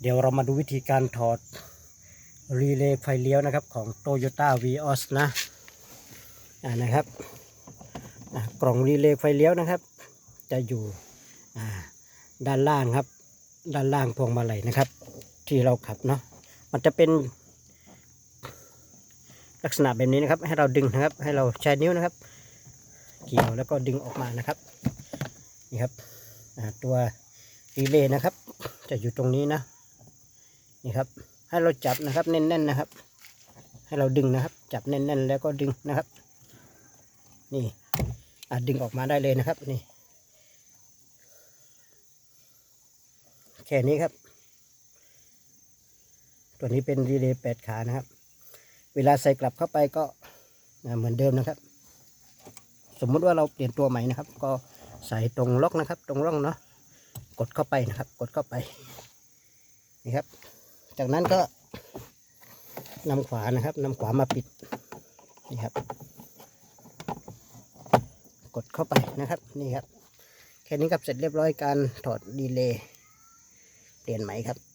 เดี๋ยวเรามาดูวิธีการถอดรีเลย์ไฟเลี้ยวนะครับของ Toyota Vios นะอ่านะครับกล่องรีเลย์ไฟเลี้ยวนะครับ จะอยู่ด้านล่างครับ ด้านล่างพวงมาลัยนะครับ ที่เราขับเนาะมันจะเป็นลักษณะแบบนี้นะครับ ให้เราดึงนะครับ ให้เราใช้นิ้วนะครับ เกี่ยวแล้วก็ดึงออกมานะครับนี่ครับตัวรีเลย์นะครับ จะอยู่ตรงนี้นะ นี่ครับ ให้เราจับนะครับแน่นๆนะครับ ให้เราดึงนะครับ จับแน่นๆแล้วก็ดึงนะครับ นี่อาจดึงออกมาได้เลยนะครับ นี่ แค่นี้ครับ ตัวนี้เป็นรีเลย์แปดขานะครับ เวลาใส่กลับเข้าไปก็เหมือนเดิมนะครับ สมมุติว่าเราเปลี่ยนตัวใหม่นะครับ ก็ใส่ตรงล็อกนะครับ ตรงร่องเนาะกดเข้าไปนะครับ กดเข้าไปนี่ครับ จากนั้นก็นำขวานะครับนำขวามาปิดนี่ครับ กดเข้าไปนะครับนี่ครับแค่นี้ครับเสร็จเรียบร้อยการถอดดีเลย์เปลี่ยนไหมครับ